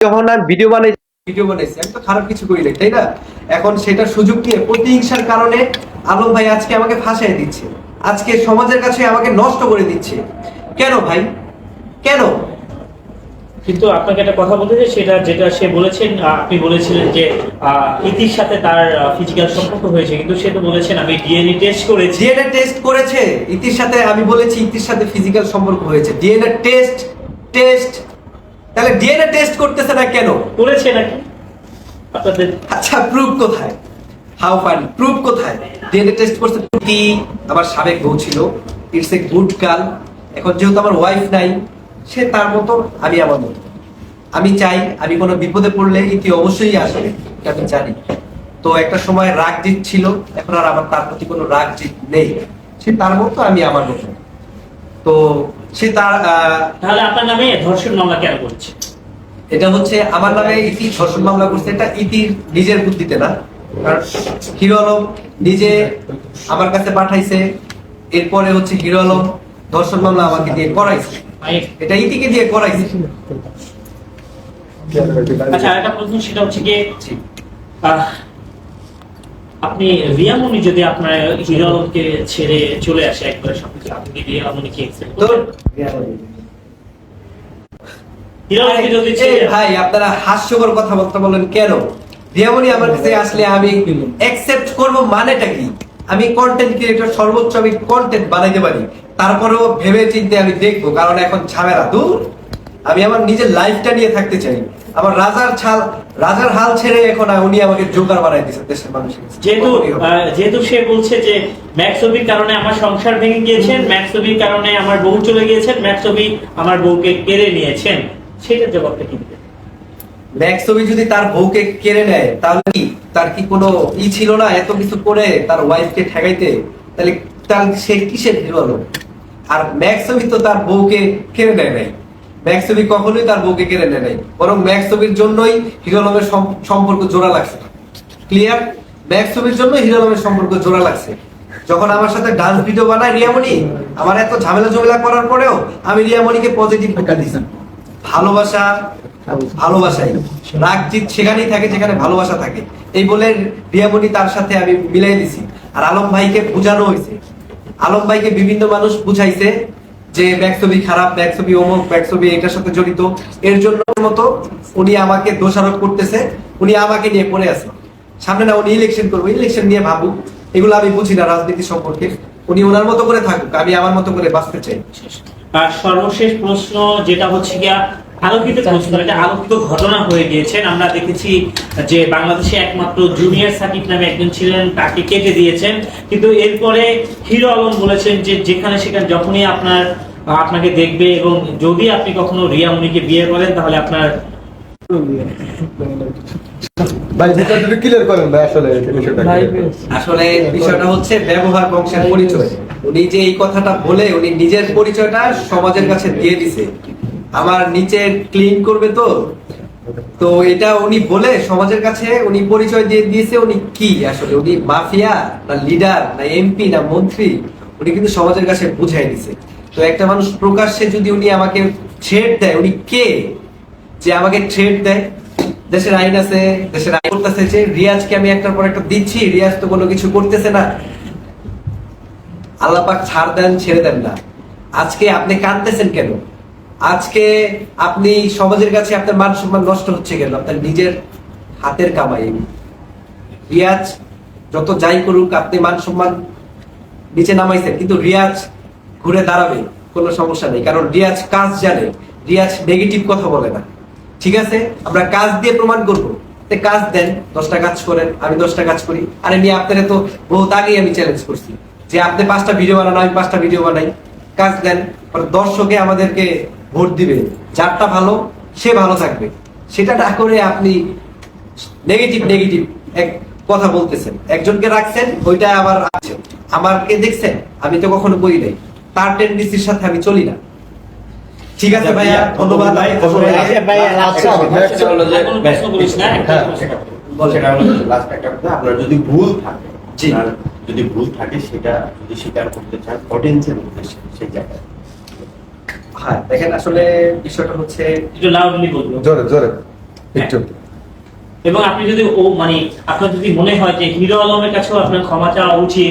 যখন আমি ভিডিও বানাই ভিডিও বানাইছি। আমি তো খারাপ কিছু করি নাই তাই না? এখন সেটা সুযোগ নিয়ে প্রতিহিংসার কারণে আলম ভাই আজকে আমাকে ফাঁসাই দিচ্ছে। আজকে সমাজের কাছে আমাকে নষ্ট করে দিচ্ছে। কেন ভাই? কেন? কিন্তু আপনাকে একটা কথা বলতে চাই সেটা যেটা সে বলেছেন আহ, আপনি বলেছিলেন যে আহ, ইতির সাথে তার ফিজিক্যাল সম্পর্ক হয়েছে কিন্তু সে তো বলেছেন আমি ডিএনএ টেস্ট করেছি। ডিএনএ টেস্ট করেছে। ইতির সাথে আমি বলেছি ইতির সাথে ফিজিক্যাল সম্পর্ক হয়েছে। ডিএনএ টেস্ট টেস্ট তাহলে ডিএনএ টেস্ট করতেছে না কেন? করেছে নাকি? আপনাদের আচ্ছা প্রুফ কোথায়? হাউ ফাইন প্রুফ কোথায়? ডিএনএ টেস্ট করতে কি? আমার সাবেক বউ ছিল ইটস এ গুড গার্ল এখন যেহেতু আমার ওয়াইফ নাই সে তার মতো আমি আমার মতো। আমি চাই আমি কোনো বিপদে পড়লে ইতি অবশ্যই আসবে আমি জানি। তো একটা সময় রাগ জিত ছিল এখন আর আমার তার প্রতি কোনো রাগ জিত নেই। সে তার মতো আমি আমার মতো। তো সে তার তাহলে আপনার নামে ধর্ষণ মামলা কেন করছে? এটা হচ্ছে আমার নামে ইতি ধর্ষণ মামলা করছে। এটা ইতির নিজের বুদ্ধিতে না। কারণ হিরো আলম নিজে আমার কাছে পাঠাইছে এরপরে হচ্ছে হিরো আলম ধর্ষণ মামলা আমাকে দিয়ে করাইছে। এটা ইতিকে দিয়ে করাইছে। আচ্ছা আরেকটা প্রশ্ন সেটা হচ্ছে কি আপনি রিয়ামনি যদি আপনার হিরো আলমকে ছেড়ে চলে আসে একবারে সবকিছু আপনি কি রিয়ামনি কি ভাই আপনারা হাস্যকর কথা বলতে বলেন কেন? রিয়ামনি আমার কাছে আসলে আমি অ্যাকসেপ্ট করব মানেটা কি? আমি কন্টেন্ট ক্রিয়েটর সর্বোচ্চ আমি কন্টেন্ট বানাইতে পারি। তারপরেও ভেবে চিন্তে আমি দেখব কারণ এখন ঝামেলা দূর। আমি আমার নিজের লাইফটা নিয়ে থাকতে চাই। আমার রাজার ছাল রাজার হাল ছেড়ে এখন উনি আমাকে জোকার বানাই দিয়েছে দেশের মানুষের যেহেতু যেহেতু সে বলছে যে ম্যাক্সবির কারণে আমার সংসার ভেঙে গিয়েছেন ম্যাক্সবির কারণে আমার বউ চলে গিয়েছেন ম্যাক্সবি আমার বউকে কেড়ে নিয়েছেন সেটার জবাবটা কি ছবি যদি তার বউকে কেড়ে নেয় তাহলে কি? তার কি কোনো ই ছিল না এত কিছু করে তার ওয়াইফকে ঠেকাইতে? তাহলে তার সে কিসের হিরো হলো আর ম্যাক্সবি তো তার বউকে কেড়ে নেয় নাই। ম্যাক্স ছবি কখনোই তার বউকে কেড়ে নেয় নাই, বরং ম্যাক্স ছবির জন্যই হিরো আলমের সম্পর্ক জোড়া লাগছে। ক্লিয়ার ম্যাক্স ছবির জন্য হিরো আলমের সম্পর্ক জোড়া লাগছে। যখন আমার সাথে ডান্স ভিডিও বানায় রিয়ামণি, আমার এত ঝামেলা ঝামেলা করার পরেও আমি রিয়ামণিকে পজিটিভ দিচ্ছি ভালোবাসা, ভালোবাসাই। রাগ জিত সেখানেই থাকে যেখানে ভালোবাসা থাকে। এই বলে রিয়ামণি তার সাথে আমি মিলাই দিছি। আর আলম ভাইকে বোঝানো হয়েছে। আলম ভাইকে বিভিন্ন মানুষ বুঝাইছে। যে ব্যাকছবি খারাপ ব্যাকছবি অমুক ব্যাকছবি এটার সাথে জড়িত, এর জন্য মতো উনি আমাকে দোষারোপ করতেছে, উনি আমাকে নিয়ে পড়ে আছে। সামনে না উনি ইলেকশন করব ইলেকশন নিয়ে ভাবুক, এগুলো আমি বুঝি না রাজনীতি সম্পর্কে। উনি ওনার মতো করে থাকুক, আমি আমার মতো করে বাঁচতে চাই। আর সর্বশেষ প্রশ্ন যেটা হচ্ছে গিয়া আলোকিত প্রশ্ন এটা আলোকিত ঘটনা হয়ে গিয়েছেন আমরা দেখেছি যে বাংলাদেশে একমাত্র জুনিয়র সাকিব নামে একজন ছিলেন তাকে কেটে দিয়েছেন। কিন্তু এরপরে হিরো আলম বলেছেন যে যেখানে সেখানে যখনই আপনার আপনাকে দেখবে এবং যদি আপনি কখনো রিয়া মুনিকে বিয়ে করেন তাহলে আপনার ভাই বিষয়টা ক্লিয়ার করেন ভাই আসলে বিষয়টা আসলে বিষয়টা হচ্ছে ব্যবহার বংশের পরিচয়। উনি যে এই কথাটা বলে উনি নিজের পরিচয়টা সমাজের কাছে দিয়ে দিছে। আমার নিচে ক্লিন করবে তো? তো এটা উনি বলে সমাজের কাছে, উনি পরিচয় দিয়ে দিয়েছে উনি কি আসলে? উনি মাফিয়া না লিডার না এমপি না মন্ত্রী? উনি কিন্তু সমাজের কাছে বুঝাই দিছে তো একটা মানুষ প্রকাশ্যে যদি উনি আমাকে থ্রেট দেয়, উনি কে? যে আমাকে থ্রেট দেয়? দেশের আইন আছে, দেশের আইন করতেছে যে রিয়াজকে আমি একটার পর একটা দিচ্ছি, রিয়াজ তো কোনো কিছু করতেছে না। আল্লাহ পাক ছাড় দেন, ছেড়ে দেন না। আজকে আপনি কাঁদতেছেন কেন? আজকে আপনি সমাজের কাছে আপনার মান সম্মান নষ্ট হচ্ছে কেন? আপনার নিজের হাতের কামাই রিয়াজ যত যাই করুক, আপনি মান সম্মান নিচে নামাইছেন, কিন্তু রিয়াজ ঘুরে দাঁড়াবে, কোনো সমস্যা নেই। কারণ রিয়াজ কাজ জানে, রিয়াজ নেগেটিভ কথা বলে না। ঠিক আছে? আমরা কাজ দিয়ে প্রমাণ করব। কাজ দেন, দশটা কাজ করেন, আমি দশটা কাজ করি। আরে নিয়ে আপনারা তো বহুত আগেই আমি চ্যালেঞ্জ করছি। যে আপনি পাঁচটা ভিডিও বানানো, আমি পাঁচটা ভিডিও বানাই। কাজ দেন দর্শকে আমাদেরকে ভোট দিবে যারটা ভালো সে ভালো থাকবে। সেটা না করে আপনি নেগেটিভ নেগেটিভ এক কথা বলতেছেন। একজনকে রাখছেন ওইটা আবার আছেন আমারকে দেখছেন আমি তো কখনো বলি নাই। তার টেন্ডেন্সির সাথে আমি চলি না। ঠিক আছে ভাইয়া ধন্যবাদ। আচ্ছা, আপনার যদি ভুল থাকে যদি ভুল থাকে সেটা যদি স্বীকার করতে চান অডিয়েন্সের উদ্দেশ্যে সেই জায়গায়। হ্যাঁ দেখেন আসলে বিষয়টা হচ্ছে একটু লাউডলি বলব। জোরে জোরে একটু। এবং আপনি যদি ও মানে আপনার যদি মনে হয় যে হিরো আলমের কাছেও আপনার ক্ষমা চাওয়া উচিত